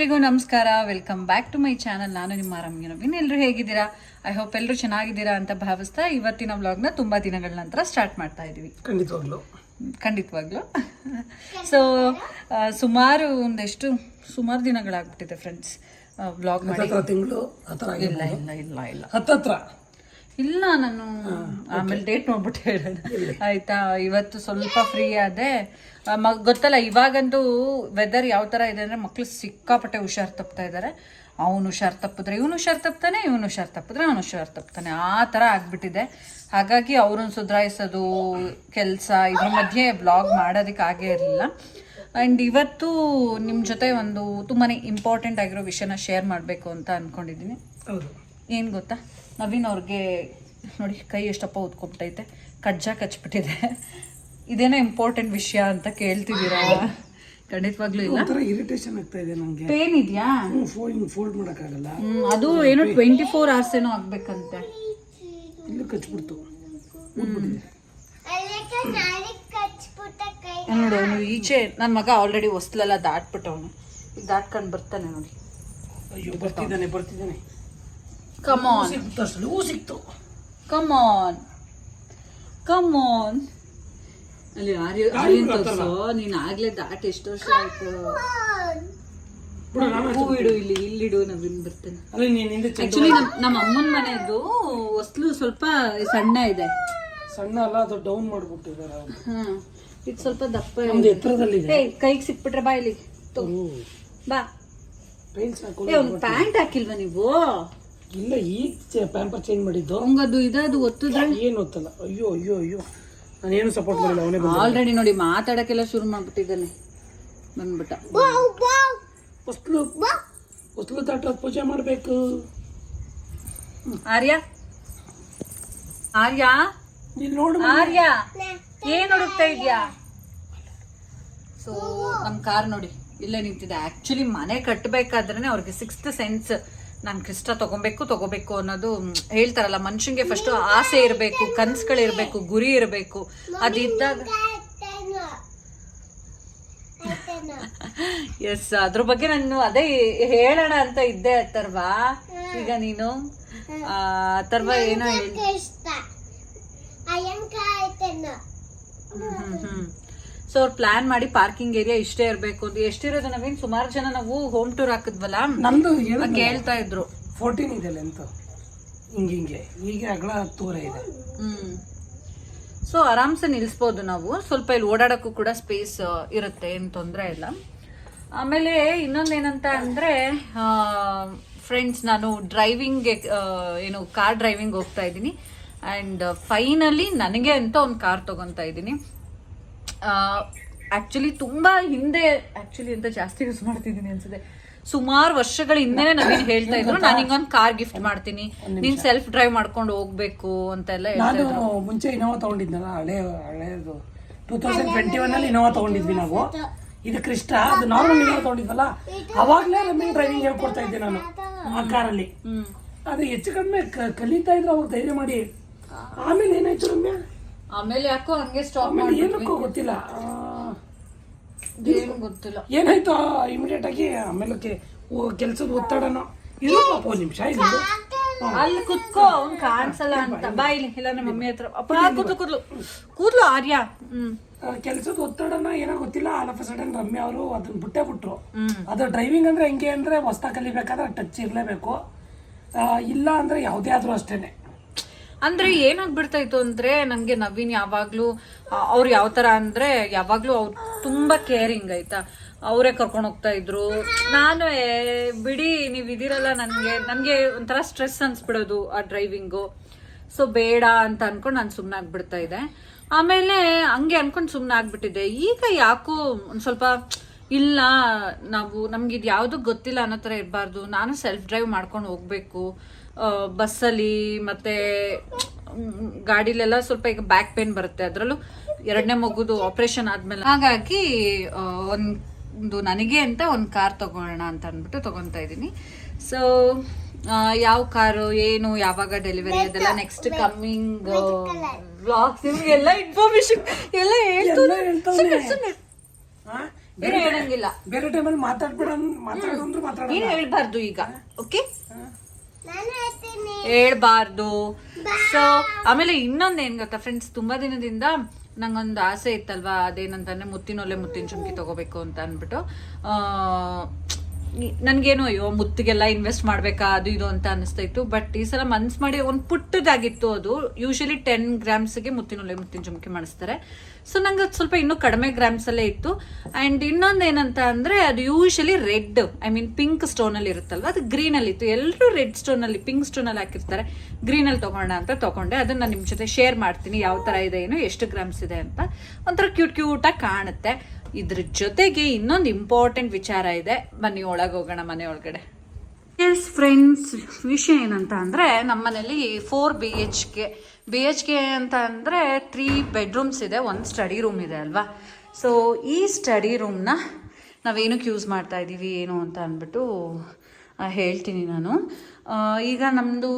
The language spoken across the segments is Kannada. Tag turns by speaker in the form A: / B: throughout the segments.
A: ಎಲ್ರಿಗೂ ನಮಸ್ಕಾರ. Welcome back to my channel ನಾನು ನಿಮ್ಮ ರಮ್ಯ ನವೀನ್. ಎಲ್ಲರೂ ಹೇಗಿದ್ದೀರಾ? ಐ ಹೋಪ್ ಎಲ್ಲರೂ ಚೆನ್ನಾಗಿದ್ದೀರಾ ಅಂತ ಭಾವಿಸ್ತಾ ಇವತ್ತಿನ ವ್ಲಾಗ್ನ ತುಂಬಾ ದಿನಗಳ ನಂತರ ಸ್ಟಾರ್ಟ್ ಮಾಡ್ತಾ ಇದೀವಿ.
B: ಖಂಡಿತವಾಗ್ಲು.
A: ಖಂಡಿತವಾಗ್ಲು. ಸೊ ಸುಮಾರು ಒಂದೆಷ್ಟು ಸುಮಾರು ದಿನಗಳಾಗ್ಬಿಟ್ಟಿದೆ ಫ್ರೆಂಡ್ಸ್ ವ್ಲಾಗ್ ಮಾಡಿ.
B: ತಿಂಗಳು
A: ಇಲ್ಲ ಇಲ್ಲ ಇಲ್ಲ ಇಲ್ಲ.
B: ಹತ್ತತ್ರ.
A: ಇಲ್ಲ ನಾನು ಆಮೇಲೆ ಡೇಟ್ ನೋಡ್ಬಿಟ್ಟು ಹೇಳೋಣ. ಆಯ್ತಾ? ಇವತ್ತು ಸ್ವಲ್ಪ ಫ್ರೀ ಆದೆ. ಮ- ಗೊತ್ತಲ್ಲ ಇವಾಗಂತೂ ವೆದರ್ ಯಾವ ತರ ಇದೆ ಅಂದ್ರೆ ಮಕ್ಳು ಸಿಕ್ಕಾಪಟ್ಟೆ ಹುಷಾರ್ ತಪ್ತಾ ಇದ್ದಾರೆ ಅವನು ಹುಷಾರ್ ತಪ್ಪಿದ್ರೆ ಇವನು ಹುಷಾರ್ ತಪ್ತಾನೆ ಇವನು ಹುಷಾರ್ ತಪ್ಪಿದ್ರೆ ಅವನು ಹುಷಾರ್ ತಪ್ತಾನೆ. ಆ ಥರ ಆಗ್ಬಿಟ್ಟಿದೆ. ಹಾಗಾಗಿ ಅವ್ರನ್ನ ಸುಧಾರಿಸೋದು ಕೆಲಸ ಇದ್ರ ಮಧ್ಯೆ ಬ್ಲಾಗ್ ಮಾಡೋದಕ್ಕೆ ಆಗೇ ಇರಲಿಲ್ಲ. ಆ್ಯಂಡ್ ಇವತ್ತು ನಿಮ್ಮ ಜೊತೆ ಒಂದು ತುಂಬಾ ಇಂಪಾರ್ಟೆಂಟ್ ಆಗಿರೋ ವಿಷಯನ ಶೇರ್ ಮಾಡಬೇಕು ಅಂತ ಅಂದ್ಕೊಂಡಿದ್ದೀನಿ
B: ಹೌದು.
A: ಏನು ಗೊತ್ತಾ? ನವೀನ್ ಅವ್ರಿಗೆ ನೋಡಿ ಕೈ ಎಷ್ಟಪ್ಪ ಉದ್ಕೊಂಬಿಟ್ಟೈತೆ ಕಜ್ಜ ಕಚ್ಬಿಟ್ಟಿದೆ. ಇದೇನೋ ಇಂಪಾರ್ಟೆಂಟ್ ವಿಷಯ ಅಂತ ಕೇಳ್ತಿದ್ದೀರಾ ಖಂಡಿತವಾಗ್ಲೂ ಇಲ್ಲ.
B: ಒಂಥರ ಇರಿಟೇಷನ್ ಆಗ್ತಾ ಇದೆ ನನಗೆ.
A: ಪೇನ್ ಇದೆಯಾ?
B: ಫೋಲ್ಡ್ ಫೋಲ್ಡ್ ಮಾಡೋಕ್ಕಾಗಲ್ಲ.
A: ಅದು ಏನೋ ಟ್ವೆಂಟಿ ಫೋರ್ ಅವರ್ಸ್ ಏನೋ ಆಗ್ಬೇಕಂತೆ.
B: ಇಲ್ಲಿ ಕಚ್ಬಿಡ್ತು.
A: ನೋಡು ಅವನು ಈಚೆ ನನ್ನ ಮಗ ಆಲ್ರೆಡಿ ಹೊಸ್ಲೆಲ್ಲ ದಾಟ್ಬಿಟ್ಟವನು. ಈಗ ದಾಟ್ಕೊಂಡು ಬರ್ತಾನೆ ನೋಡಿ.
B: ಅಯ್ಯೋ ಬರ್ತಿದ್ದಾನೆ ಬರ್ತಿದ್ದಾನೆ.
A: ಕಮ್ ಆನ್
B: ಸಿಕ್ತು ಅಷ್ಟು ಸಿಕ್ತು.
A: ಕಮ್ ಆನ್ ಕಮ್ ಆನ್ ಅಲ್ಲಿ ಆರ್ಯ ಆರ್ಯನ್ ತೋರ್ಸು ನೀನ್ ಆಗ್ಲೇ ದಾಟ್ ಎಷ್ಟು ವರ್ಷ ಆಯ್ತು?
B: ಬಿಡು ನಾನು
A: ಹೂ ಇಡು ಇಲ್ಲಿ ಇಲ್ಲಿಡು ನವೀನ್ ಬರ್ತೇನೆ. ಆಕ್ಚುಲಿ ನಮ್ಮ ಅಮ್ಮನ ಮನೆದು ಹೊಸ್ಲು ಸ್ವಲ್ಪ ಸಣ್ಣ ಇದೆ.
B: ಸಣ್ಣ ಅಲ್ಲ ಅದು ಡೌನ್ ಮಾಡ್ಬಿಟ್ಟಿದ್ದಾರೆ
A: ಇದು ಸ್ವಲ್ಪ ದಪ್ಪ ಎತ್ತರದಲ್ಲಿ ಕೈಗೆ ಸಿಕ್ಬಿಟ್ರೆ ಬಾ ಇಲ್ಲಿ. ಬಾ. ಪ್ಯಾಂಟ್ ಹಾಕಿಲ್ವಾ ನೀವು?
B: ಇಲ್ಲ ಈ ಪ್ಯಾಂಪರ್ ಚೇಂಜ್ ಮಾಡಿದ್ದು.
A: ಹಂಗದು ಇದದು ಒತ್ತದ?
B: ಏನು ಒತ್ತಲ್ಲ. ಅಯ್ಯೋ ಅಯ್ಯೋ ಅಯ್ಯೋ. ನಾನೇನು ಸಪೋರ್ಟ್ ಮಾಡಿಲ್ಲ ಅವನೇ ಬಂದ
A: ಆಲ್ರೆಡಿ ನೋಡಿ ಮಾತಾಡಕ್ಕೆಲ್ಲ ಶುರು ಮಾಡ್ಬಿಟ್ಟಿದ್ದಾನೆ. ಬಂದ್ಬಿಟ್ಟ.
B: ಬಾ ಹೊಸ್ಲು ತಾಟ ಪೂಜೆ ಮಾಡಬೇಕು.
A: ಆರ್ಯ? ಆರ್ಯ?
B: ನೀನು ನೋಡು
A: ಆರ್ಯ? ಏನ್ ಹುಡುಕ್ತಾ ಇದ್ಯಾ? ಸೊ ನಮ್ಮ ಕಾರ್ ನೋಡಿ ಇಲ್ಲೇ ನಿಂತಿದೆ. ಆ್ಯಕ್ಚುಲಿ ಮನೆ ಕಟ್ಟಬೇಕಾದ್ರೆ ಅವ್ರಿಗೆ ಸಿಕ್ಸ್ತ್ ಸೆನ್ಸ್ ನಾನು ಕಷ್ಟ ತಗೊಬೇಕು ತಗೋಬೇಕು ಅನ್ನೋದು ಹೇಳ್ತಾರಲ್ಲ ಮನುಷ್ಯನಿಗೆ ಫಸ್ಟ್ ಆಸೆ ಇರಬೇಕು ಕನ್ಸುಗಳಿರ್ಬೇಕು ಗುರಿ ಇರಬೇಕು. ಅದಿದ್ದಾಗ ಎಸ್ ಅದ್ರ ಬಗ್ಗೆ ನಾನು ಅದೇ ಹೇಳೋಣ ಅಂತ ಇದ್ದೆ ಅಥರ್ವಾ. ಈಗ ನೀನು? ಅಥರ್ವ ಏನೋ ಹೇಳ್- ಸೊ ಅವ್ರು ಪ್ಲಾನ್ ಮಾಡಿ ಪಾರ್ಕಿಂಗ್ ಏರಿಯಾ ಇಷ್ಟೇ ಇರಬೇಕು. ಅಂತ ಎಷ್ಟಿರೋದು ನಾವೇನು? ಸುಮಾರು ಜನ ನಾವು ಹೋಮ್ ಟೂರ್ ಹಾಕಿದ್ವಲ್ಲ?
B: ನಮ್ದು
A: ಅವಾಗ ಕೇಳ್ತಾ ಇದ್ರು.
B: ಫೋರ್ಟೀನ್ ಇದೆ ಲೆಂತ್ ಹಿಂಗೆ ಹಿಂಗೆ. ಈಗ ಅಗಲ ದೂರ ಇದೆ.
A: ಹ್ಮ್. ಸೊ ಆರಾಮ್ಸೆ ನಿಲ್ಸ್ಬೋದು ನಾವು. ಸ್ವಲ್ಪ ಇಲ್ಲಿ ಓಡಾಡಕ್ಕೂ ಕೂಡ ಸ್ಪೇಸ್ ಇರುತ್ತೆ ಏನು ತೊಂದರೆ ಇಲ್ಲ. ಆಮೇಲೆ ಇನ್ನೊಂದೇನಂತ ಅಂದ್ರೆ ಫ್ರೆಂಡ್ಸ್ ನಾನು ಡ್ರೈವಿಂಗ್ಗೆ ಏನು ಕಾರ್ ಡ್ರೈವಿಂಗ್ ಹೋಗ್ತಾ ಇದ್ದೀನಿ. ಆ್ಯಂಡ್ ಫೈನಲಿ ನನಗೆ ಅಂತ ಒಂದು ಕಾರ್ ತಗೊತಾ ಇದ್ದೀನಿ. ಆಕ್ಚುಲಿ ತುಂಬಾ ಹಿಂದೆ ಆಕ್ಚುಲಿ ಅಂತ ಜಾಸ್ತಿ ಯೂಸ್ ಮಾಡ್ತಿದ್ದೀನಿ ಅನ್ಸುತ್ತೆ. ಸುಮಾರು ವರ್ಷಗಳ ಹಿಂದೆನೆ ನವೀನ್ ಹೇಳ್ತಾ ಇದ್ರು ನಾನು ಹಿಂಗೊಂದು ಕಾರ್ ಗಿಫ್ಟ್ ಮಾಡ್ತೀನಿ. ನೀನ್ ಸೆಲ್ಫ್ ಡ್ರೈವ್ ಮಾಡ್ಕೊಂಡು ಹೋಗ್ಬೇಕು ಅಂತೆಲ್ಲ ಎಲ್ಲ
B: ನಾನು ಮುಂಚೆ ಇನೋವಾ ತಗೊಂಡಿದ್ನಲ್ಲ ಹಳೆ ಹಳೇದು. ಟೂ ತೌಸಂಡ್ ಟ್ವೆಂಟಿ ಒನ್ ಅಲ್ಲಿ ಇನೋವಾ ತಗೊಂಡಿದ್ವಿ ನಾವು. ಇದು ಕ್ರಿಸ್ಟ ಅದು ನಾರ್ಮಲ್ ಇನೋವಾ ತಗೊಂಡಿದ್ವಲ್ಲ? ಅವಾಗಲೇ ರನ್ನಿಂಗ್ ಡ್ರೈವಿಂಗ್ ಹೇಳ್ಕೊಡ್ತಾ ಇದ್ದೆ ನಾನು ಆ ಕಾರಲ್ಲಿ ಅದು ಹೆಚ್ಚು ಕಡಿಮೆ ಕಲಿತಾ ಇದ್ರು ಅವ್ರು ಧೈರ್ಯ ಮಾಡಿ. ಆಮೇಲೆ ಏನಾಯ್ತು ರಮ್ಯಾ?
A: ಆಮೇಲೆ ಯಾಕೋ ಹಂಗೆ ಸ್ಟಾಪ್
B: ಆಮೇಲೆ ಏನಕ್ಕೋ ಗೊತ್ತಿಲ್ಲ.
A: ಏನು ಗೊತ್ತಿಲ್ಲ.
B: ಏನಾಯ್ತು ಇಮಿಡಿಯೇಟ್ ಆಗಿ ಆಮೇಲೆ ಕೆಲಸದ ಒತ್ತಡನೋ. ಇದು ಪಾಪ ಒಂದ್ ನಿಮಿಷ ಇದು
A: ಅಲ್ಲಿ ಕುತ್ಕೋ ಅವ್ನ್ ಕಾಣಿಸಲ್ಲ ಅಂತ. ಬಾ ಇಲ್ಲಿ ಇಲ್ಲ ನಮ್ಮ ಮಮ್ಮಿ ಹತ್ರ. ಅಪ್ಪ ಕೂತು ಕೂದ್ಲು ಕೂದ್ಲು ಆರ್ಯ. ಹ್ಮ್.
B: ಕೆಲಸದ ಒತ್ತಡನ ಏನೋ ಗೊತ್ತಿಲ್ಲ. ಆಲ್ ಆಫ್ ಸಡನ್ ರಮ್ಯ ಅವರು ಅದನ್ನ ಬಿಟ್ಟೆ ಬಿಟ್ರು. ಅದು ಡ್ರೈವಿಂಗ್ ಅಂದ್ರೆ ಹೆಂಗೆ ಅಂದ್ರೆ ಹೊಸ್ತಾ ಕಲಿಬೇಕಾದ್ರೆ ಟಚ್ ಇರಲೇಬೇಕು. ಇಲ್ಲ ಅಂದ್ರೆ ಯಾವುದೇ ಆದ್ರೂ ಅಷ್ಟೇನೆ.
A: ಅಂದ್ರೆ ಏನಾಗ್ಬಿಡ್ತಾ ಇತ್ತು ಅಂದ್ರೆ ನಂಗೆ ನವೀನ್ ಯಾವಾಗ್ಲೂ ಅವ್ರು ಯಾವ ತರ ಅಂದ್ರೆ ಯಾವಾಗ್ಲೂ ಅವ್ರು ತುಂಬಾ ಕೇರಿಂಗ್ ಆಯ್ತಾ. ಅವರೇ ಕರ್ಕೊಂಡು ಹೋಗ್ತಾ ಇದ್ರು. ನಾನು ಬಿಡಿ, ನೀವ್ ಇದಿರಲ್ಲ ನನ್ಗೆ ನನ್ಗೆ ಒಂಥರ ಸ್ಟ್ರೆಸ್ ಅನ್ಸ್ಬಿಡೋದು ಆ ಡ್ರೈವಿಂಗು ಸೊ ಬೇಡ ಅಂತ ಅನ್ಕೊಂಡು ನಾನು ಸುಮ್ಮನೆ ಆಗ್ಬಿಡ್ತಾ ಇದ್ದೆ. ಆಮೇಲೆ ಹಂಗೆ ಅನ್ಕೊಂಡು ಸುಮ್ಮನೆ ಆಗ್ಬಿಟ್ಟಿದೆ ಈಗ ಯಾಕೋ ಒಂದು ಸ್ವಲ್ಪ, ಇಲ್ಲ, ನಾವು ನಮ್ಗೆ ಇದು ಯಾವುದು ಗೊತ್ತಿಲ್ಲ ಅನ್ನೋ ಥರ ಇರಬಾರ್ದು. ನಾನು ಸೆಲ್ಫ್ ಡ್ರೈವ್ ಮಾಡ್ಕೊಂಡು ಹೋಗ್ಬೇಕು. ಬಸ್ಸಲ್ಲಿ ಮತ್ತೆ ಗಾಡಿಲೆಲ್ಲ ಸ್ವಲ್ಪ ಈಗ ಬ್ಯಾಕ್ ಪೇನ್ ಬರುತ್ತೆ. ಅದರಲ್ಲೂ ಎರಡನೇ ಮಗುದು ಆಪರೇಷನ್ ಆದ್ಮೇಲೆ. ಹಾಗಾಗಿ ಒಂದು ನನಗೆ ಅಂತ ಒಂದು ಕಾರ್ ತಗೋಣ ಅಂತ ಅಂದ್ಬಿಟ್ಟು ತಗೊತಾ ಇದ್ದೀನಿ. ಸೊ ಯಾವ ಕಾರು ಏನು ಯಾವಾಗ ಡೆಲಿವರಿ ಅದೆಲ್ಲ ನೆಕ್ಸ್ಟ್ ಕಮ್ಮಿಂಗ್ ಎಲ್ಲ ನಿಮ್ಗೆಲ್ಲ ಇನ್ಫಾರ್ಮೇಶನ್ ಎಲ್ಲ ಹೇಳ್ತಾರೆ ಬೇರೆ? ಹೇಳಂಗಿಲ್ಲ.
B: ಬೇರೆ ಟೈಮಲ್ಲಿ ಮಾತಾಡ್ಬೇಡ
A: ಮಾತಾಡೋದು ಹೇಳ್ಬಾರ್ದು ಈಗ ಓಕೆ ಹೇಳ್ಬಾರ್ದು. ಸೊ ಆಮೇಲೆ ಇನ್ನೊಂದ್ ಏನ್ ಗೊತ್ತಾ ಫ್ರೆಂಡ್ಸ್ ತುಂಬಾ ದಿನದಿಂದ ನಂಗೊಂದು ಆಸೆ ಇತ್ತಲ್ವಾ ಅದೇನಂತಂದ್ರೆ ಮುತ್ತಿನೊಲೆ ಮುತ್ತಿನ ಚುಮ್ಕಿ ತಗೋಬೇಕು ಅಂತ ಅಂದ್ಬಿಟ್ಟು. ನನ್ಗೇನು, ಅಯ್ಯೋ, ಮುತ್ತಿಗೆಲ್ಲ ಇನ್ವೆಸ್ಟ್ ಮಾಡ್ಬೇಕಾ, ಅದು ಇದು ಅಂತ ಅನಿಸ್ತಾ ಇತ್ತು. ಬಟ್ ಈ ಸಲ ಮನ್ಸ್ ಮಾಡಿ ಒಂದು ಪುಟ್ಟದಾಗಿತ್ತು ಅದು. ಯೂಶಲಿ ಟೆನ್ ಗ್ರಾಮ್ಸ್ಗೆ ಮುತ್ತಿನೊಲೆ ಮುತ್ತಿನ ಜುಮಕಿ ಮಾಡಿಸ್ತಾರೆ. ಸೊ ನಂಗೆ ಅದು ಸ್ವಲ್ಪ ಇನ್ನೂ ಕಡಿಮೆ ಗ್ರಾಮ್ಸಲ್ಲೇ ಇತ್ತು. ಅಂಡ್ ಇನ್ನೊಂದು ಏನಂತ ಅಂದ್ರೆ, ಅದು usually red I mean pink stone ಅಲ್ಲಿ ಇರುತ್ತಲ್ವಾ? ಅದು ಗ್ರೀನ್ ಅಲ್ಲಿ ಇತ್ತು. ಎಲ್ಲರೂ ರೆಡ್ ಸ್ಟೋನ್ ಅಲ್ಲಿ ಪಿಂಕ್ ಸ್ಟೋನ್ ಅಲ್ಲಿ ಹಾಕಿರ್ತಾರೆ. ಗ್ರೀನ್ ಅಲ್ಲಿ ತಗೋಣ ಅಂತ ತಗೊಂಡೆ. ಅದನ್ನ ನಾನು ನಿಮ್ಮ ಜೊತೆ ಶೇರ್ ಮಾಡ್ತೀನಿ. ಯಾವ ತರ ಇದೆ, ಏನು, ಎಷ್ಟು ಗ್ರಾಮ್ಸ್ ಇದೆ ಅಂತ. ಒಂಥರ ಕ್ಯೂಟ್ ಕ್ಯೂಟ್ ಆಗಿ ಕಾಣುತ್ತೆ. ಇದ್ರ ಜೊತೆಗೆ ಇನ್ನೊಂದು ಇಂಪಾರ್ಟೆಂಟ್ ವಿಚಾರ ಇದೆ. ಬನ್ನಿ ಒಳಗೆ ಹೋಗೋಣ ಮನೆ ಒಳಗಡೆ. ಎಸ್ ಫ್ರೆಂಡ್ಸ್ ವಿಷಯ ಏನಂತ ಅಂದರೆ ನಮ್ಮ ಮನೇಲಿ four B H K B H K ಅಂತ ಅಂದರೆ ತ್ರೀ ಬೆಡ್ರೂಮ್ಸ್ ಇದೆ ಒಂದು ಸ್ಟಡಿ ರೂಮ್ ಇದೆ ಅಲ್ವಾ? ಸೊ ಈ ಸ್ಟಡಿ ರೂಮ್ನ ನಾವೇನಕ್ಕೆ ಯೂಸ್ ಮಾಡ್ತಾ ಇದ್ದೀವಿ ಏನು ಅಂತ ಅಂದ್ಬಿಟ್ಟು ಹೇಳ್ತೀನಿ ನಾನು. ಈಗ ನಮ್ಮದು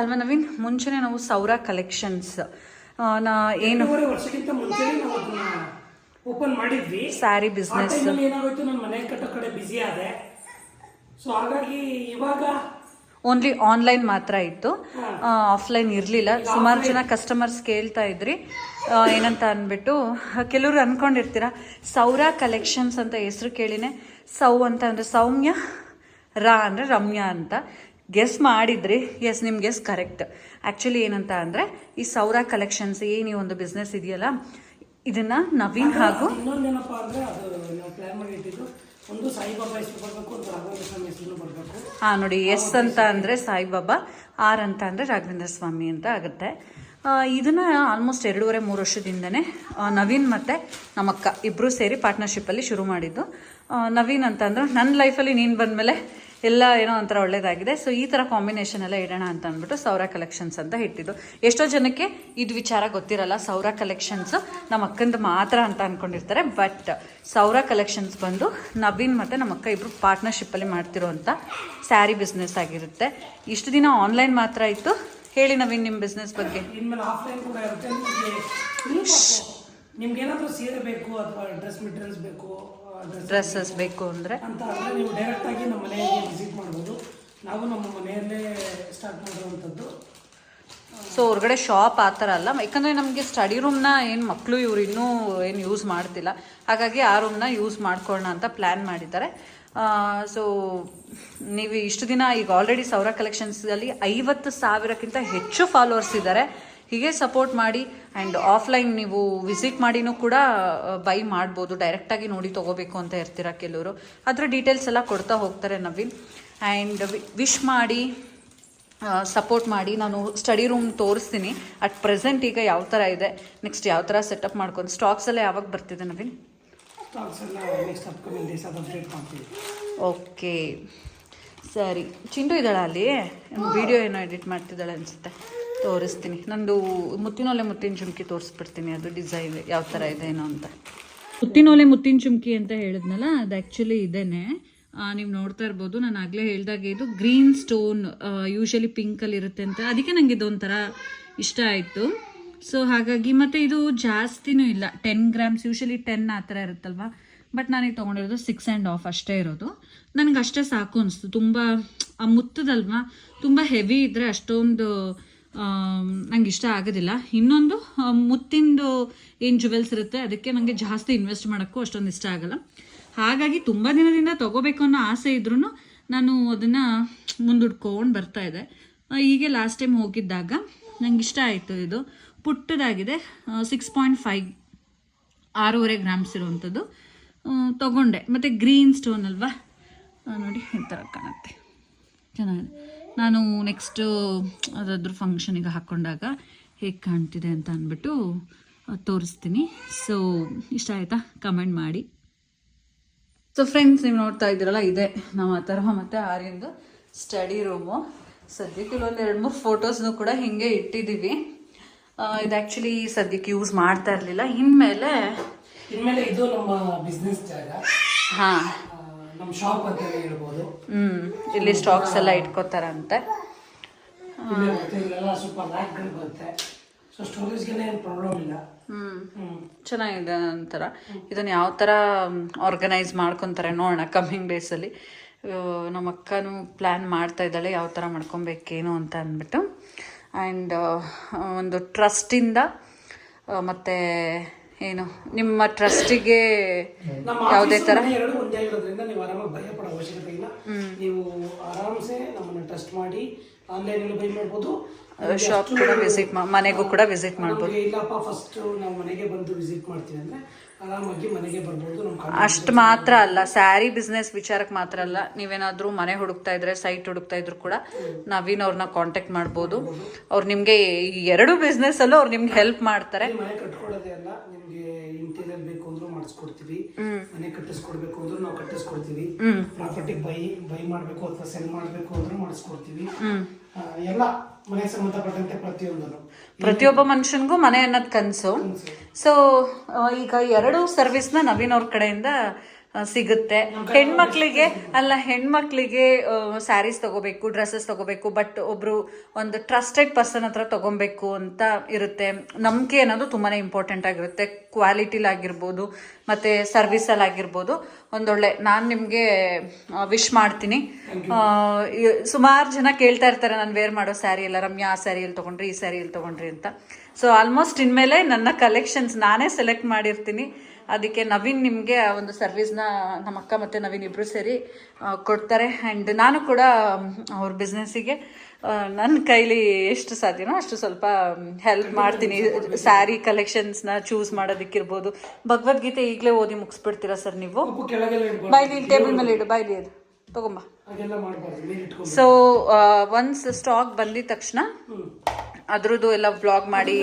A: ಅಲ್ವಾ ನವೀನ್? ಮುಂಚೆನೇ ನಾವು ಸೌರ ಕಲೆಕ್ಷನ್ಸ್ ನಾ ಏನು
B: ಓಪನ್ ಮಾಡಿದ್ವಿ.
A: ಸ್ಯಾರಿ ಬಿಸ್ನೆಸ್
B: ಏನಾಗೋಯ್ತು ನಾನು ಮನೆ ಕಟ್ಟೋ ಕಡೆ ಬಿಸಿ ಆದೆ. ಸೊ ಹಾಗಾಗಿ ಇವಾಗ
A: ಓನ್ಲಿ ಆನ್ಲೈನ್ ಮಾತ್ರ ಇತ್ತು. ಆಫ್ಲೈನ್ ಇರಲಿಲ್ಲ. ಸುಮಾರು ಜನ ಕಸ್ಟಮರ್ಸ್ ಕೇಳ್ತಾ ಇದ್ರಿ. ಏನಂತ ಅಂದ್ಬಿಟ್ಟು ಕೆಲವರು ಅನ್ಕೊಂಡಿರ್ತೀರ? ಸೌರ ಕಲೆಕ್ಷನ್ಸ್ ಅಂತ ಹೆಸರು ಕೇಳಿನೇ ಸೌ ಅಂತ ಅಂದರೆ ಸೌಮ್ಯ ರಾ ಅಂದರೆ ರಮ್ಯಾ ಅಂತ. ಗೆಸ್ ಮಾಡಿದ್ರಿ. ಎಸ್ ನಿಮ್ಮ ಗೆಸ್ ಕರೆಕ್ಟ್ ಆ್ಯಕ್ಚುಲಿ ಏನಂತ ಅಂದರೆ ಈ ಸೌರ ಕಲೆಕ್ಷನ್ಸ್ ಏನು ಈ ಒಂದು ಬಿಸ್ನೆಸ್ ಇದೆಯಲ್ಲ ಇದನ್ನ ನವೀನ್ ಹಾಗೂ
B: ಇನ್ನೊಂದೇನಪ್ಪ ಅಂದ್ರೆ ಅದು ನಾವು ಮಾಡಿ ಇಟ್ಟಿದ್ದು ಒಂದು ಸಾಯಿಬಾಬಾ ಹೆಸರು ಬರಬೇಕು ಒಂದು ರಾಘವೇಂದ್ರ ಸ್ವಾಮಿ ಹೆಸರು ಬರಬೇಕು.
A: ಹಾ ನೋಡಿ ಎಸ್ ಅಂತ ಅಂದ್ರೆ ಸಾಯಿಬಾಬಾ ಆರ್ ಅಂತ ಅಂದ್ರೆ ರಾಘವೇಂದ್ರ ಸ್ವಾಮಿ ಅಂತ ಆಗುತ್ತೆ. ಇದನ್ನ ಆಲ್ಮೋಸ್ಟ್ ಎರಡೂವರೆ ಮೂರು ವರ್ಷದಿಂದನೇ ನವೀನ್ ಮತ್ತೆ ನಮ್ಮಕ್ಕ ಇಬ್ರು ಸೇರಿ ಪಾರ್ಟ್ನರ್ಶಿಪ್ಪಲ್ಲಿ ಶುರು ಮಾಡಿದ್ದು. ನವೀನ್ ಅಂತ ಅಂದ್ರೆ ನನ್ನ ಲೈಫಲ್ಲಿ ನೀನು ಬಂದಮೇಲೆ ಎಲ್ಲ ಏನೋ ಒಂಥರ ಒಳ್ಳೇದಾಗಿದೆ. ಸೊ ಈ ಥರ ಕಾಂಬಿನೇಷನ್ ಎಲ್ಲ ಇಡೋಣ ಅಂತ ಅಂದ್ಬಿಟ್ಟು ಸೌರ ಕಲೆಕ್ಷನ್ಸ್ ಅಂತ ಇಟ್ಟಿದ್ದು. ಎಷ್ಟೋ ಜನಕ್ಕೆ ಇದು ವಿಚಾರ ಗೊತ್ತಿರಲ್ಲ, ಸೌರ ಕಲೆಕ್ಷನ್ಸ್ ನಮ್ಮ ಅಕ್ಕಂದ ಮಾತ್ರ ಅಂತ ಅಂದ್ಕೊಂಡಿರ್ತಾರೆ ಬಟ್ ಸೌರ ಕಲೆಕ್ಷನ್ಸ್ ಬಂದು ನವೀನ್ ಮತ್ತು ನಮ್ಮ ಅಕ್ಕ ಇಬ್ಬರು ಪಾರ್ಟ್ನರ್ಶಿಪ್ಪಲ್ಲಿ ಮಾಡ್ತಿರೋವಂಥ ಸ್ಯಾರಿ ಬಿಸ್ನೆಸ್ ಆಗಿರುತ್ತೆ. ಇಷ್ಟು ದಿನ ಆನ್ಲೈನ್ ಮಾತ್ರ ಇತ್ತು ಹೇಳಿ ನವೀನ್ ನಿಮ್ಮ ಬಿಸ್ನೆಸ್ ಬಗ್ಗೆ.
B: ನಿಮಗೆ ಏನಾದರೂ ಸೀರೆ ಬೇಕು ಅಥವಾ ಡ್ರೆಸ್ ಮೆಟೀರಿಯಲ್ಸ್ ಬೇಕು?
A: ಡ್ರೆಸ್ಸಸ್ ಬೇಕು ಅಂದರೆ?
B: ಅಂತ ಅಂದರೆ ನೀವು ಡೈರೆಕ್ಟಾಗಿ ನಮ್ಮ ಮನೆಯಲ್ಲಿ ವಿಸಿಟ್ ಮಾಡ್ಬೋದು. ನಾವು ನಮ್ಮ ಮನೆಯಲ್ಲೇ ಸ್ಟಾರ್ಟ್ ಮಾಡಿರುವಂಥದ್ದು
A: ಸೊ ಹೊರಗಡೆ ಶಾಪ್ ಆ ಥರ ಅಲ್ಲ. ಯಾಕಂದರೆ ನಮಗೆ ಸ್ಟಡಿ ರೂಮ್ನ ಏನು ಮಕ್ಕಳು ಇವರು ಇನ್ನೂ ಏನು ಯೂಸ್ ಮಾಡ್ತಿಲ್ಲ. ಹಾಗಾಗಿ ಆ ರೂಮ್ನ ಯೂಸ್ ಮಾಡ್ಕೊಳ್ಳೋಣ ಅಂತ ಪ್ಲ್ಯಾನ್ ಮಾಡಿದ್ದಾರೆ. ಸೊ ನೀವು ಇಷ್ಟು ದಿನ ಈಗ ಆಲ್ರೆಡಿ ಸೌರ ಕಲೆಕ್ಷನ್ಸಲ್ಲಿ ಐವತ್ತು ಸಾವಿರಕ್ಕಿಂತ ಹೆಚ್ಚು ಫಾಲೋವರ್ಸ್ ಇದ್ದಾರೆ. ಹೀಗೆ ಸಪೋರ್ಟ್ ಮಾಡಿ ಆ್ಯಂಡ್ ಆಫ್ಲೈನ್ ನೀವು ವಿಸಿಟ್ ಮಾಡಿನೂ ಕೂಡ ಬೈ ಮಾಡ್ಬೋದು. ಡೈರೆಕ್ಟಾಗಿ ನೋಡಿ ತೊಗೋಬೇಕು ಅಂತ ಇರ್ತೀರ ಕೆಲವರು. ಅದರ ಡೀಟೇಲ್ಸ್ ಎಲ್ಲ ಕೊಡ್ತಾ ಹೋಗ್ತಾರೆ ನವೀನ್. ಆ್ಯಂಡ್ ವಿಶ್ ಮಾಡಿ ಸಪೋರ್ಟ್ ಮಾಡಿ ನಾನು ಸ್ಟಡಿ ರೂಮ್ ತೋರಿಸ್ತೀನಿ. ಅಟ್ ಪ್ರೆಸೆಂಟ್ ಈಗ ಯಾವ ಥರ ಇದೆ ನೆಕ್ಸ್ಟ್ ಯಾವ ಥರ ಸೆಟಪ್ ಮಾಡ್ಕೊಂಡು ಸ್ಟಾಕ್ಸ್ ಎಲ್ಲ ಯಾವಾಗ ಬರ್ತಿದೆ ನವೀನ್? ಓಕೆ ಸರಿ. ಚಿಂಟು ಇದ್ದಾಳ ಅಲ್ಲಿ? ವಿಡಿಯೋ ಏನೋ ಎಡಿಟ್ ಮಾಡ್ತಿದ್ದಾಳೆ ಅನಿಸುತ್ತೆ. ತೋರಿಸ್ತೀನಿ. ನಂದು ಮುತ್ತಿನೊಲೆ ಮುತ್ತಿನ ಚುಮ್ಕಿ ತೋರಿಸ್ಬಿಡ್ತೀನಿ. ಅದು ಡಿಸೈನ್ ಯಾವ ಥರ ಇದೆ ಏನೋ ಅಂತ. ಮುತ್ತಿನೊಲೆ ಮುತ್ತಿನ ಚುಮ್ಕಿ ಅಂತ ಹೇಳಿದ್ನಲ್ಲ, ಅದು ಆ್ಯಕ್ಚುಲಿ ಇದೇನೆ. ನೀವು ನೋಡ್ತಾ ಇರ್ಬೋದು, ನಾನು ಆಗಲೇ ಹೇಳಿದಾಗೆ ಇದು ಗ್ರೀನ್ ಸ್ಟೋನ್ ಯೂಶಲಿ ಪಿಂಕಲ್ಲಿ ಇರುತ್ತೆ ಅಂತ. ಅದಕ್ಕೆ ನನಗೆ ಇದೊಂಥರ ಇಷ್ಟ ಆಯಿತು. ಸೊ ಹಾಗಾಗಿ ಮತ್ತೆ ಇದು ಜಾಸ್ತಿನೂ ಇಲ್ಲ. ಟೆನ್ ಗ್ರಾಮ್ಸ್ ಯೂಶಲಿ ಟೆನ್ ಆ ಥರ ಇರುತ್ತಲ್ವಾ? ಬಟ್ ನನಗೆ ತೊಗೊಂಡಿರೋದು ಸಿಕ್ಸ್ ಆ್ಯಂಡ್ ಆಫ್ ಅಷ್ಟೇ ಇರೋದು. ನನಗೆ ಅಷ್ಟೇ ಸಾಕು ಅನಿಸ್ತು. ತುಂಬ, ಆ ಮುತ್ತದಲ್ವಾ, ತುಂಬ ಹೆವಿ ಇದ್ದರೆ ಅಷ್ಟೊಂದು ನಂಗೆ ಇಷ್ಟ ಆಗೋದಿಲ್ಲ. ಇನ್ನೊಂದು ಮುತ್ತಿಂದು ಏನು ಜುವೆಲ್ಸ್ ಇರುತ್ತೆ, ಅದಕ್ಕೆ ನನಗೆ ಜಾಸ್ತಿ ಇನ್ವೆಸ್ಟ್ ಮಾಡೋಕ್ಕೂ ಅಷ್ಟೊಂದು ಇಷ್ಟ ಆಗಲ್ಲ. ಹಾಗಾಗಿ ತುಂಬ ದಿನದಿಂದ ತಗೋಬೇಕು ಅನ್ನೋ ಆಸೆ ಇದ್ರೂ ನಾನು ಅದನ್ನು ಮುಂದೂಡ್ಕೊಂಡು ಬರ್ತಾ ಇದೆ ಹೀಗೆ ಲಾಸ್ಟ್ ಟೈಮ್ ಹೋಗಿದ್ದಾಗ ನಂಗೆ ಇಷ್ಟ ಆಯಿತು ಇದು. ಪುಟ್ಟದಾಗಿದೆ ಸಿಕ್ಸ್ ಪಾಯಿಂಟ್ ಫೈವ್ ಆರೂವರೆ ಗ್ರಾಮ್ಸ್ ಇರುವಂಥದ್ದು ತಗೊಂಡೆ. ಮತ್ತು ಗ್ರೀನ್ ಸ್ಟೋನ್ ಅಲ್ವಾ? ನೋಡಿ, ಈ ಥರ ಕಾಣುತ್ತೆ. ಚೆನ್ನಾಗಿದೆ. ನಾನು ನೆಕ್ಸ್ಟು ಅದಾದ್ರೂ ಫಂಕ್ಷನಿಗೆ ಹಾಕ್ಕೊಂಡಾಗ ಹೇಗೆ ಕಾಣ್ತಿದೆ ಅಂತ ಅಂದ್ಬಿಟ್ಟು ತೋರಿಸ್ತೀನಿ. ಸೊ ಇಷ್ಟ ಆಯಿತಾ? ಕಮೆಂಟ್ ಮಾಡಿ. ಸೊ ಫ್ರೆಂಡ್ಸ್ ನೀವು ನೋಡ್ತಾ ಇದ್ದೀರಲ್ಲ ಇದೆ ನಮ್ಮ ಥರ ಮತ್ತು ಆರ್ಯಂದು ಸ್ಟಡಿ ರೂಮು ಸದ್ಯಕ್ಕೆ ಇಲ್ಲೊಂದು ಎರಡು ಮೂರು ಫೋಟೋಸ್ನು ಕೂಡ ಹಿಂಗೆ ಇಟ್ಟಿದ್ದೀವಿ ಇದು ಆ್ಯಕ್ಚುಲಿ ಸದ್ಯಕ್ಕೆ ಯೂಸ್ ಮಾಡ್ತಾ ಇರಲಿಲ್ಲ. ಇನ್ಮೇಲೆ
B: ಇನ್ಮೇಲೆ ಇದು ನಮ್ಮ ಬಿಸ್ನೆಸ್ ಜಾಗ.
A: ಹಾಂ.
B: ಶಾಪ್ ಅಂತ ಹೇಳ್ಬೋದು.
A: ಹ್ಞೂ ಇಲ್ಲಿ ಸ್ಟಾಕ್ಸ್ ಎಲ್ಲ ಇಟ್ಕೋತಾರಂತೆ.
B: ಇಲ್ಲೆಲ್ಲ ಸ್ವಲ್ಪ ರ್ಯಾಕ್ಗಳು ಬರುತ್ತೆ. ಸೊ ಸ್ಟೋರೇಜ್ಗೆಲ್ಲ ಏನು ಪ್ರಾಬ್ಲಮ್ ಇಲ್ಲ.
A: ಹ್ಮ್.
B: ಹ್ಮ್.
A: ಚೆನ್ನಾಗಿದೆ ಒಂಥರ ಇದನ್ನ ಯಾವ ಥರ ಆರ್ಗನೈಸ್ ಮಾಡ್ಕೊತಾರೆ ನೋಡೋಣ ಕಮ್ಮಿಂಗ್ ಡೇಸಲ್ಲಿ ನಮ್ಮ ಅಕ್ಕನೂ ಪ್ಲ್ಯಾನ್ ಮಾಡ್ತಾ ಇದ್ದಾಳೆ ಯಾವ ಥರ ಮಾಡ್ಕೊಬೇಕೇನು ಅಂತ ಅಂದ್ಬಿಟ್ಟು. ಆ್ಯಂಡ್ ಒಂದು ಟ್ರಸ್ಟಿಂದ ಮತ್ತು ಏನು ನಿಮ್ಮ ಟ್ರಸ್ಟಿಗೆ ಯಾವುದೇ
B: ತರ?
A: ಥರ
B: ಮನೆ ಎರಡು ಒಂದೇ ಆಗಿರೋದ್ರಿಂದ ನೀವು ಆರಾಮಾಗಿ ಭಯ ಪಡೋ ಅವಶ್ಯಕತೆ ಇಲ್ಲ. ನೀವು ಆರಾಮ್ಸೆ ನಮ್ಮನ್ನ ಟ್ರಸ್ಟ್ ಮಾಡಿ ಆನ್ಲೈನ್ ಅಲ್ಲಿ ಬೈ ಮಾಡ್ಬೋದು.
A: ಶಾಪ್ ಕೂಡ ವಿಸಿಟ್ ಮನೆಗೂ ಕೂಡ ವಿಸಿಟ್ ಮಾಡ್ಬೋದು.
B: ಇಲ್ಲಪ್ಪ ಫಸ್ಟ್ ನಾವು ಮನೆಗೆ ಬಂದು ವಿಸಿಟ್ ಮಾಡ್ತೀವಿ ಅಂದ್ರೆ ಆರಾಮಾಗಿ ಮನೆಗೆ ಬರ್ಬೋದು ನಮ್ಮ
A: ಅಷ್ಟು ಮಾತ್ರ ಅಲ್ಲ ಸ್ಯಾರಿ ಬಿಸ್ನೆಸ್ ವಿಚಾರಕ್ಕೆ ಮಾತ್ರ ಅಲ್ಲ ನೀವೇನಾದರೂ ಮನೆ ಹುಡುಕ್ತಾ ಇದ್ರೆ ಸೈಟ್ ಹುಡುಕ್ತಾ ಇದ್ರು ಕೂಡ ನವೀನ್ ಅವ್ರನ್ನ ಕಾಂಟ್ಯಾಕ್ಟ್ ಮಾಡ್ಬೋದು. ಅವ್ರು ನಿಮಗೆ ಈ ಎರಡು ಬಿಸ್ನೆಸ್ ಅಲ್ಲೂ ಅವ್ರು ನಿಮ್ಗೆ ಹೆಲ್ಪ್ ಮಾಡ್ತಾರೆ.
B: ಮನೆ ಕಟ್ಕೊಳ್ಳೋದೇ ಅಲ್ಲ ನಿಮ್ಗೆ ಇಂಟೀರಿಯರ್ ಬೇಕು ಅಂದ್ರೂ ಮಾಡಿಸ್ಕೊಡ್ತೀವಿ ಮನೆ ಕಟ್ಟಿಸ್ಕೊಡ್ಬೇಕು ಅಂದ್ರೆ ನಾವು ಕಟ್ಟಿಸ್ಕೊಡ್ತೀವಿ. ಪ್ರಾಪರ್ಟಿ ಬೈ ಬೈ ಮಾಡ್ಬೇಕು ಅಥವಾ ಸೆಲ್ ಮಾಡ್ಬೇಕು ಅಂದ್ರೆ ಮಾಡಿಸ್ಕೊಡ್ತೀವಿ. ಎಲ್ಲ ಮನೆಗೆ ಸಂಬಂಧಪಟ್ಟಂತೆ ಪ್ರತಿಯೊಂದನ್ನು.
A: ಪ್ರತಿಯೊಬ್ಬ ಮನುಷ್ಯನಿಗೂ ಮನೆ ಅನ್ನೋದು ಕನಸು. ಸೊ ಈಗ ಎರಡು ಸರ್ವಿಸ್ನ ನವೀನ್ ಅವ್ರ ಕಡೆಯಿಂದ ಸಿಗುತ್ತೆ. ಹೆಣ್ಮಕ್ಳಿಗೆ ಅಲ್ಲ ಹೆಣ್ಮಕ್ಳಿಗೆ ಸ್ಯಾರೀಸ್ ತಗೋಬೇಕು ಡ್ರೆಸ್ಸಸ್ ತಗೋಬೇಕು ಬಟ್ ಒಬ್ರು ಒಂದು ಟ್ರಸ್ಟೆಡ್ ಪರ್ಸನ್ ಹತ್ರ ತಗೊಬೇಕು ಅಂತ ಇರುತ್ತೆ. ನಂಬಿಕೆ ಅನ್ನೋದು ತುಂಬಾನೇ ಇಂಪಾರ್ಟೆಂಟ್ ಆಗಿರುತ್ತೆ. ಕ್ವಾಲಿಟಿಲಿ ಆಗಿರ್ಬೋದು ಮತ್ತೆ ಸರ್ವಿಸ್ ಅಲ್ಲಿ ಆಗಿರ್ಬೋದು. ಒಂದೊಳ್ಳೆ ನಾನು ನಿಮಗೆ ವಿಶ್ ಮಾಡ್ತೀನಿ. ಸುಮಾರು ಜನ ಕೇಳ್ತಾ ಇರ್ತಾರೆ ನಾನು ವೇರ್ ಮಾಡೋ ಸ್ಯಾರಿ ಎಲ್ಲ ರಮ್ಯಾ ಆ ಸ್ಯಾರಿ ಎಲ್ಲಿ ತೊಗೊಂಡ್ರಿ ಈ ಸ್ಯಾರಿಯಲ್ಲಿ ತೊಗೊಂಡ್ರಿ ಅಂತ. ಸೊ ಆಲ್ಮೋಸ್ಟ್ ಇನ್ಮೇಲೆ ನನ್ನ ಕಲೆಕ್ಷನ್ಸ್ ನಾನೇ ಸೆಲೆಕ್ಟ್ ಮಾಡಿರ್ತೀನಿ. ಅದಕ್ಕೆ ನವೀನ್ ನಿಮಗೆ ಆ ಒಂದು ಸರ್ವಿಸ್ನ ನಮ್ಮ ಅಕ್ಕ ಮತ್ತು ನವೀನ್ ಇಬ್ಬರು ಸೇರಿ ಕೊಡ್ತಾರೆ. ಆ್ಯಂಡ್ ನಾನು ಕೂಡ ಅವ್ರ ಬಿಸ್ನೆಸ್ಸಿಗೆ ನನ್ನ ಕೈಲಿ ಎಷ್ಟು ಸಾಧ್ಯನೋ ಅಷ್ಟು ಸ್ವಲ್ಪ ಹೆಲ್ಪ್ ಮಾಡ್ತೀನಿ. ಸ್ಯಾರಿ ಕಲೆಕ್ಷನ್ಸ್ನ ಚೂಸ್ ಮಾಡೋದಕ್ಕಿರ್ಬೋದು. ಭಗವದ್ಗೀತೆ ಈಗಲೇ ಓದಿ ಮುಗಿಸ್ಬಿಡ್ತೀರಾ ಸರ್ ನೀವು? ಬೈಲಿ ಟೇಬಲ್ ಮೇಲೆ ಇಡು ಬೈಲಿ ಅದು ತಗೊಂಬ. ಸೊ ಒನ್ಸ್ ಸ್ಟಾಕ್ ಬಂದಿದ ತಕ್ಷಣ ಅದ್ರದ್ದು ಎಲ್ಲ ವ್ಲಾಗ್ ಮಾಡಿ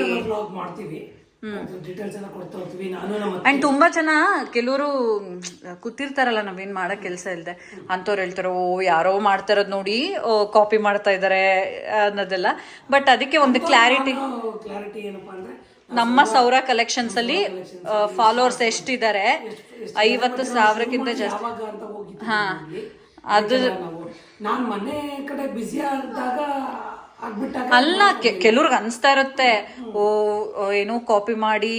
B: ಡೀಟೇಲ್ಸ್ ಎಲ್ಲ ಕೊಡ್ತಾ ಹೋಗ್ತೀವಿ ನಾನು ನಮ್ಮ
A: ಅಂಡ್ ತುಂಬಾ ಜನ ಕೆಲವರು ಕೂತಿರ್ತಾರಲ್ಲ ನಾವೇನ್ ಮಾಡೋ ಕೆಲಸ ಇಲ್ಲದೆ ಅಂತವ್ರು ಹೇಳ್ತಾರೆ ಓ ಯಾರೋ ಮಾಡ್ತಾ ಇರೋದು ನೋಡಿ ಕಾಪಿ ಮಾಡ್ತಾ ಇದಾರೆ ಅನ್ನೋದೆಲ್ಲ. ಬಟ್ ಅದಕ್ಕೆ ಒಂದು ಕ್ಲಾರಿಟಿ
B: ಕ್ಲಾರಿಟಿ ಏನಪ್ಪಾ ಅಂದ್ರೆ
A: ನಮ್ಮ ಸೌರ ಕಲೆಕ್ಷನ್ಸ್ ಅಲ್ಲಿ ಫಾಲೋವರ್ಸ್ ಎಷ್ಟಿದ್ದಾರೆ ಐವತ್ತು ಸಾವಿರಕ್ಕಿಂತ ಜಾಸ್ತಿ ಹಾ. ಅದು
B: ನಾನು ಮನೆ ಕಡೆ ಬ್ಯುಸಿ ಆದಾಗ
A: ಅಲ್ಲ ಕೆಲವ್ರಿಗೆ ಅನ್ಸ್ತಾ ಇರುತ್ತೆ. ಓ ಏನೋ ಕಾಪಿ ಮಾಡಿ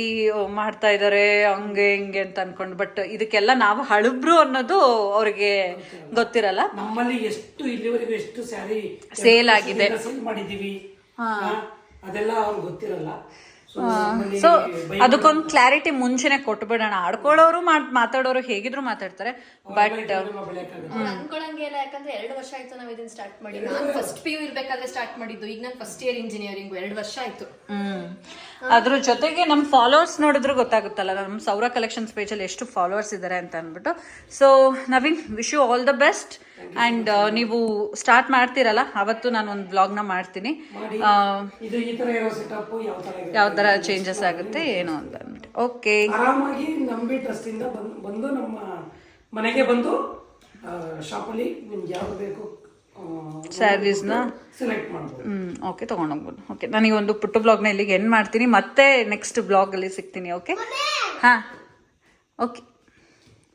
A: ಮಾಡ್ತಾ ಇದಾರೆ ಹಂಗೆ ಹಿಂಗೆ ಅಂತ ಅನ್ಕೊಂಡು ಬಟ್ ಇದಕ್ಕೆಲ್ಲ ನಾವು ಹಳಬ್ರು ಅನ್ನೋದು ಅವ್ರಿಗೆ ಗೊತ್ತಿರಲ್ಲ.
B: ನಮ್ಮಲ್ಲಿ ಎಷ್ಟು ಇಲ್ಲಿವರೆಗೂ ಎಷ್ಟು ಸ್ಯಾರಿ
A: ಸೇಲ್ ಆಗಿದೆ.
B: ಮಾಡಿದೀವಿ ಅದೆಲ್ಲ ಅವ್ರಿಗೆ ಗೊತ್ತಿರಲ್ಲ.
A: ಸೊ ಅದಕ್ಕೊಂದು ಕ್ಲಾರಿಟಿ ಮುಂಚೆನೆ ಕೊಟ್ಬಿಡೋಣ. ಆಡ್ಕೊಳ್ಳೋರು ಮಾತಾಡೋರು ಹೇಗಿದ್ರು ಮಾತಾಡ್ತಾರೆ. ಬಟ್.
C: ಇಲ್ಲ ಯಾಕಂದ್ರೆ ಎರಡು ವರ್ಷ ಆಯ್ತು ನಾವ್ ಇದನ್ನ ಸ್ಟಾರ್ಟ್ ಮಾಡಿ. ನಾನು ಫಸ್ಟ್ ಪಿ ಯು ಇರ್ಬೇಕಾದ್ರೆ ಸ್ಟಾರ್ಟ್ ಮಾಡಿದ್ದು. ಈಗ ನಾನು ಫಸ್ಟ್ ಇಯರ್ ಇಂಜಿನಿಯರಿಂಗ್ ಎರಡು ವರ್ಷ ಆಯ್ತು.
A: ಹ್ಮ್. ಅದ್ರ ಜೊತೆಗೆ ನಮ್ಮ ಫಾಲೋವರ್ಸ್ ನೋಡಿದ್ರೆ ಗೊತ್ತಾಗುತ್ತಲ್ಲ ನಮ್ಮ ಸೌರ ಕಲೆಕ್ಷನ್ಸ್ ಪೇಜಲ್ಲಿ ಎಷ್ಟು ಫಾಲೋವರ್ಸ್ ಇದ್ದಾರೆ ಅಂತ ಅಂದ್ಬಿಟ್ಟು. So Naveen wish you all the best and ನೀವು ಸ್ಟಾರ್ಟ್ ಮಾಡ್ತೀರಲ್ಲ ಅವತ್ತು ನಾನು ಒಂದು ಬ್ಲಾಗ್ನ ಮಾಡ್ತೀನಿ.
B: ಇದು ಈ ತರ ಇರೋ ಸೆಟಪ್ ಯಾವ
A: ಥರ ಚೇಂಜಸ್ ಆಗುತ್ತೆ ಏನು ಅಂತ ಅಂದ್ಬಿಟ್ಟು. ಓಕೆ
B: ಆರಾಮಾಗಿ ನಂಬಿ ಟ್ರಸ್ಟ್ ಇಂದ ಬಂದು ಬಂದು ನಮ್ಮ ಮನೆಗೆ ಬಂದು ಶಾಪಲ್ಲಿ ನಿಮ್ಗೆ ಯಾವ್ದು ಬೇಕು
A: ಸ್ಯಾರೀಸ್ನ
B: ಸೆಲೆಕ್ಟ್ ಮಾಡ್ಬೋದು.
A: ಹ್ಞೂ ಓಕೆ ತೊಗೊಂಡೋಗ್ಬೋದು. ಓಕೆ ನನಗೆ ಒಂದು ಪುಟ್ಟ ಬ್ಲಾಗ್ನ ಇಲ್ಲಿಗೆ ಎಂಡ್ ಮಾಡ್ತೀನಿ. ಮತ್ತೆ ನೆಕ್ಸ್ಟ್ ಬ್ಲಾಗಲ್ಲಿ ಸಿಗ್ತೀನಿ ಓಕೆ ಹಾಂ. ಓಕೆ